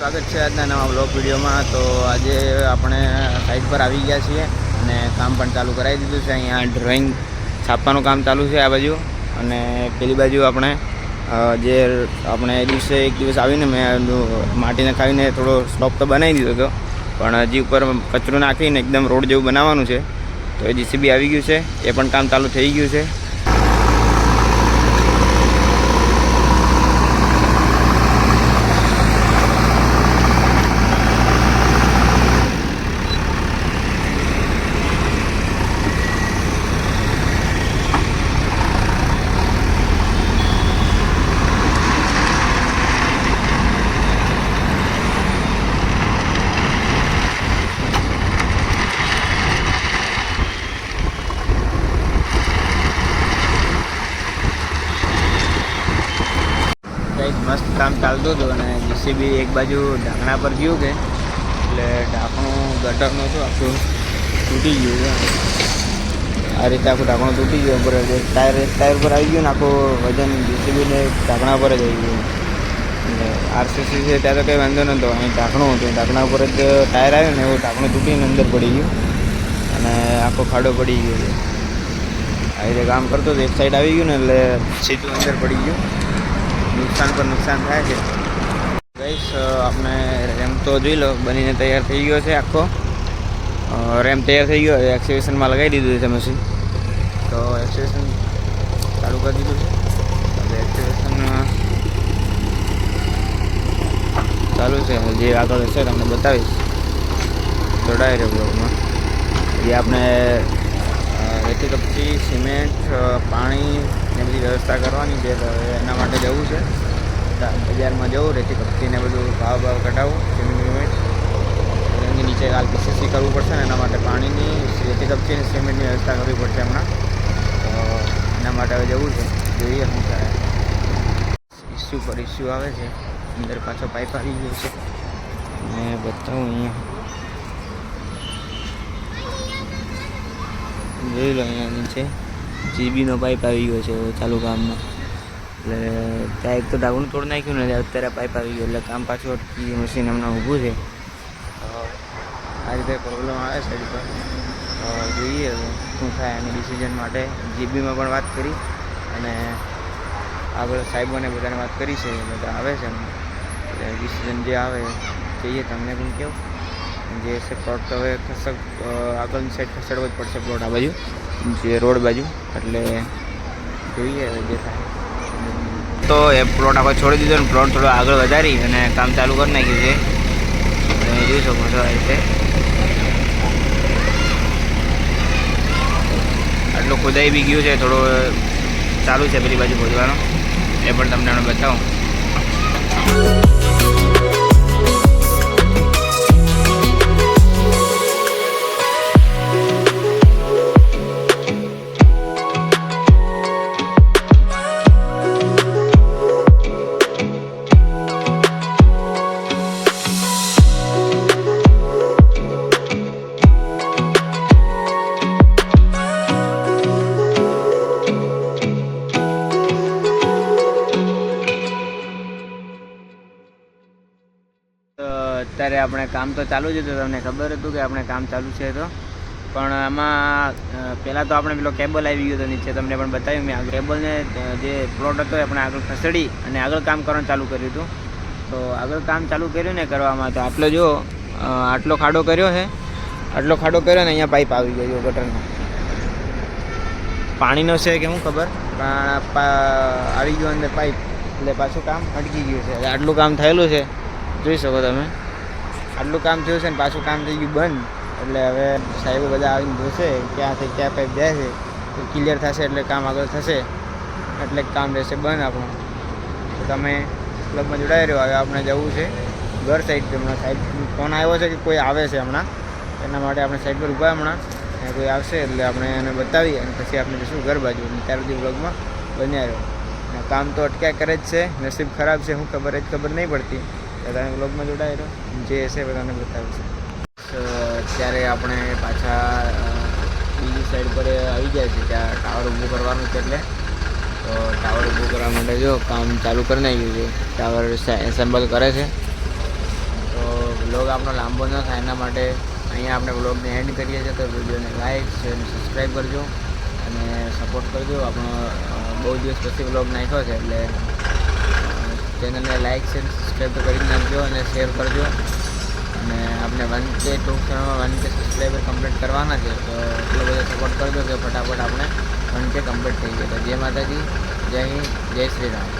સ્વાગત છે આજના નવા બ્લોગ વિડીયોમાં. તો આજે આપણે સાઈડ પર આવી ગયા છીએ અને કામ પણ ચાલુ કરાવી દીધું છે. અહીંયા ડ્રોઈંગ છાપવાનું કામ ચાલુ છે આ બાજુ. અને પેલી બાજુ આપણે જે આપણે એ દિવસે એક દિવસ આવીને મેં માટી નખાવીને થોડો સ્લોપ તો બનાવી દીધો હતો. પણ હજી ઉપર કચરો નાખીને એકદમ રોડ જેવું બનાવવાનું છે. તો એ જીસીબી આવી ગયું છે. એ પણ કામ ચાલુ થઈ ગયું છે. કંઈક મસ્ત કામ ચાલતું હતું અને જીસીબી એક બાજુ ઢાંકણા પર ગયું કે, એટલે ઢાંકણું, ગટરનું હતું આખું તૂટી ગયું આ રીતે આખું ઢાંકણું તૂટી ગયું, ઉપર ટાયર ટાયર પર આવી ગયું ને આખું વજન જીસીબીને ઢાંકણા પર જ આવી ગયું. એટલે આરસીસી છે, ત્યાં તો કંઈ વાંધો નહોતો. અહીં ઢાંકણું હતું, ઢાંકણા ઉપર જ ટાયર આવ્યું ને એવું ઢાંકણું તૂટીને અંદર પડી ગયું. અને આખો ખાડો પડી ગયો છે. આ રીતે કામ કરતો હતો એક સાઈડ આવી ગયું ને, એટલે સીધું અંદર પડી ગયું. નુકસાન પર નુકસાન થાય છે. ગઈશ આપણે રેમ તો જોઈ લો બનીને તૈયાર થઈ ગયો છે આખો. અ, રેમ તૈયાર થઈ ગયો એક્સિબિશનમાં લગાવી દીધું છે મશીન તો એક્સિબિશન ચાલુ કરી દીધું છે. હવે એક્સિબિશન ચાલુ છે. જે આગળ હશે તમને બતાવીશ. જોડાય રહ્યો બ્લોગમાં જે આપણે અ, રેતી કપચી સિમેન્ટ અ, પાણી બધી વ્યવસ્થા કરવાની છે, તો હવે એના માટે જવું છે. બજારમાં જવું, રેતી કપચી બધું ભાવ ભાવ કઢાવવું સિમેન્ટ નીચે કાલ પીસીસી કરવું પડશે ને, એના માટે પાણીની, રેતી કપચી સિમેન્ટની વ્યવસ્થા કરવી પડશે હમણાં. તો એના માટે હવે જવું છે. જોઈએ શું કરે. ઇસ્યુ પર ઇસ્યુ આવે છે. અંદર પાછો પાઇપ આવી ગયો છે. અને બતાવું અહીંયા. જોઈ લો અહીંયા નીચે. જીબીનો પાઇપ આવી ગયો છે ચાલુ કામમાં એટલે ત્યાં એક તો ડાગણું તોડ નાખ્યું ને અત્યારે પાઇપ આવી ગયો, એટલે કામ પાછું અટકી મશીન હમણાં ઊભું છે. આ રીતે પ્રોબ્લેમ આવે છે પર જોઈએ શું થાય એની ડિસિઝન માટે. જીબીમાં પણ વાત કરી અને આગળ સાહેબોને બધાને વાત કરી છે, બધા આવે છે. એટલે ડિસિઝન જે આવે જઈએ તમને પણ કેવું જે છે પ્લોટ તો હવે ખસક આગળની સાઈડ ખસેડવો જ પડશે પ્લોટ આ બાજુ. જે રોડ બાજુ, એટલે જોઈએ હવે જે થાય તો એ પ્લોટ આપણે છોડી દીધો ને પ્લોટ થોડો આગળ વધારી અને કામ ચાલુ કરી નાખ્યું છે. તમે જોઈ શકો છો આ રીતે. આટલું ખોદાઈ બી ગયું છે, થોડો ચાલુ છે પેલી બાજુ ખોદવાનું. એ પણ તમને બતાવું. અત્યારે આપણે કામ તો ચાલુ જ હતું, તમને ખબર હતું કે આપણે કામ ચાલુ છે તો. પણ આમાં પહેલાં તો આપણે પેલો કેબલ આવી ગયો હતો નીચે, તમને પણ બતાવ્યું મેં. આ કેબલને જે પ્લોટ હતો એ આપણે આગળ ખસેડી અને આગળ કામ કરવાનું ચાલુ કર્યું હતું. તો આગળ કામ ચાલુ કર્યું ને કરવામાં, તો આટલો જો આટલો ખાડો કર્યો છે. આટલો ખાડો કર્યો ને અહીંયા પાઇપ આવી ગયો ગટરનો. પાણીનો છે કે શું ખબર? પણ આવી ગયો અંદર પાઇપ એટલે પાછું કામ અટકી ગયું છે. આટલું કામ થયેલું છે. જોઈ શકો તમે. આટલું કામ થયું છે ને પાછું કામ થઈ ગયું બંધ. એટલે હવે સાહેબો બધા આવીને જોશે ક્યાંથી ક્યાં પાઇપ જાય છે. તો ક્લિયર થશે એટલે કામ આગળ થશે. એટલે કામ રહેશે બંધ આપણું. તો તમે ક્લબમાં જોડાઈ રહ્યો, હવે આપણે જવું છે ઘર સાઈડ હમણાં. સાઈડ ફોન આવ્યો છે કે કોઈ આવે છે હમણાં? એના માટે આપણે સાઈડ પર ઊભા હમણાં. કોઈ આવશે એટલે આપણે એને બતાવીએ અને પછી આપણે જઈશું ઘર બાજુ. ત્યાર સુધી બ્લોગમાં બન્યા રહ્યો કામ તો અટક્યા કરે જ છે, નસીબ ખરાબ છે શું ખબર જ ખબર નહીં પડતી. તમે બ્લોગમાં જોડાઈ રહ્યો જે હશે બધાને બતાવીશું તો અત્યારે આપણે પાછા બીજી સાઈડ પર આવી જાય છે ત્યાં ટાવર ઊભું કરવાનું છે એટલે. તો ટાવર ઊભું કરવા માટે જો કામ ચાલુ કરી નાખ્યું છે. ટાવર એસેમ્બલ કરે છે. તો બ્લોગ આપણો લાંબો ન થાય. એના માટે અહીંયા આપણે બ્લોગને એન્ડ કરીએ છીએ. તો વિડીયોને લાઈક શેર સબસ્ક્રાઈબ કરજો. અને સપોર્ટ કરજો. આપણો બહુ દિવસ પછી બ્લોગ નાખ્યો છે એટલે ચેનલને લાઇક શેર સબસ્ક્રાઈબ તો કરી નાખજો અને શેર કરજો. અને આપણે વન કે ટૂંક સમયમાં વન કે સબસ્ક્રાઈબર કમ્પ્લીટ કરવાના છે, તો એટલો બધો સપોર્ટ કરજો કે ફટાફટ આપણે વન કે કમ્પ્લીટ થઈ જાય. તો જય માતાજી, જય હિન્દ, જય શ્રી રામ.